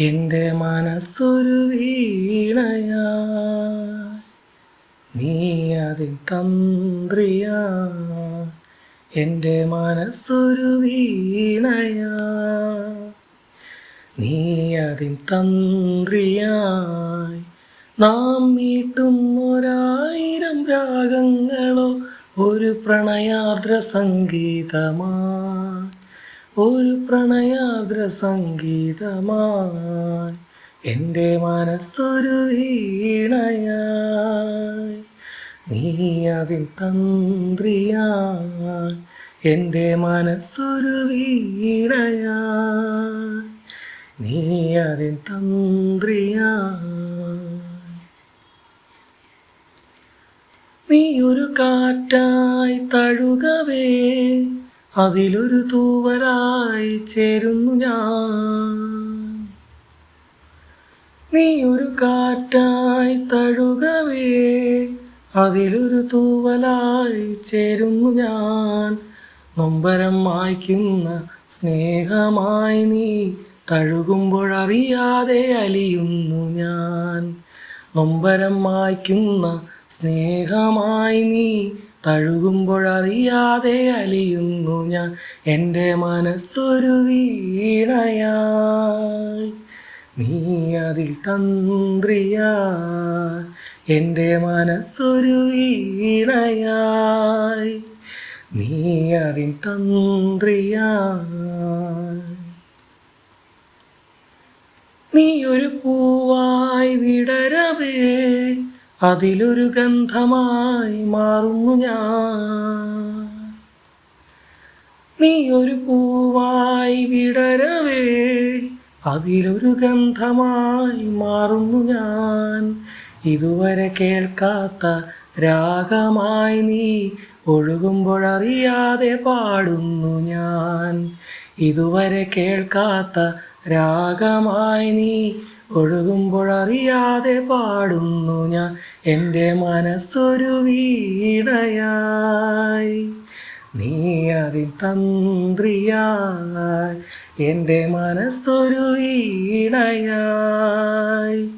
എന്റെ മനസ്സൊരു വീണയാ. നീ അതിൻ തന്ത്രിയാ. എന്റെ മനസ്സൊരു വീണയാ. നീ അതിൻ തന്ത്രിയായി. നാം മീട്ടും ഒരായിരം രാഗങ്ങളോ ഒരു പ്രണയാർദ്ര സംഗീതമായി ഒരു പ്രണയാദ്ര സംഗീതമായി എന്റെ മനസ്സൊരു വീണയായി നീ അതിൻ തന്ത്രിയായി. എന്റെ മനസ്സൊരു വീണയായി. നീ അതിൻ തന്ത്രിയായി. നീ ഒരു കാറ്റായി തഴുകവേ. അതിലൊരു തൂവലായി ചേരുന്നു ഞാൻ. നീ ഒരു കാറ്റായി തഴുകവേ അതിലൊരു തൂവലായി ചേരുന്നു ഞാൻ. നൊമ്പരം മായ്ക്കുന്ന സ്നേഹമായി നീ തഴുകുമ്പോഴറിയാതെ അലിയുന്നു ഞാൻ. നൊമ്പരം മായ്ക്കുന്ന സ്നേഹമായി നീ തഴുകുമ്പോഴറിയാതെ അലിയുന്നു ഞാൻ. എന്റെ മനസ്സൊരു വീണയായി. നീ അതിൽ തന്ത്രിയായി. എന്റെ മനസ്സൊരു വീണയായി. നീ അതിൻ തന്ത്രിയായി. നീ ഒരു പൂവായി വിടരവേ. അതിലൊരു ഗന്ധമായി മാറുന്നു ഞാൻ. നീ ഒരു പൂവായി വിടരവേ അതിലൊരു ഗന്ധമായി മാറുന്നു ഞാൻ. ഇതുവരെ കേൾക്കാത്ത രാഗമായി നീ ഒഴുകുമ്പോഴറിയാതെ പാടുന്നു ഞാൻ. ഇതുവരെ കേൾക്കാത്ത രാഗമായി നീ ഒഴുകുമ്പോഴറിയാതെ പാടുന്നു ഞാൻ. എന്റെ മനസ്സൊരു വീണയായി. നീ അതിൻ തന്ത്രിയായി. എന്റെ മനസ്സൊരു വീണയായി.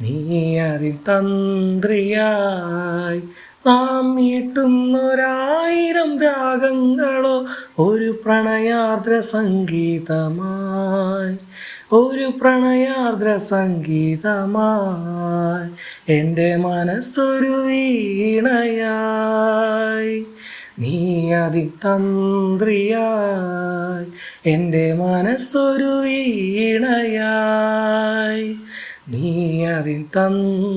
നീ അതിൽ തന്ത്രിയായി നാം ഈട്ടുന്നൊരായിരം രാഗങ്ങളോ ഒരു പ്രണയാർദ്ര സംഗീതമായി ഒരു പ്രണയാർദ്ര സംഗീതമായി എന്റെ മനസ്സൊരു വീണയായി. നീ അതി തന്ത്രിയായി എന്റെ മനസ്സൊരു വീണയായി. നീ അതിൻ തന്ത്രിയായി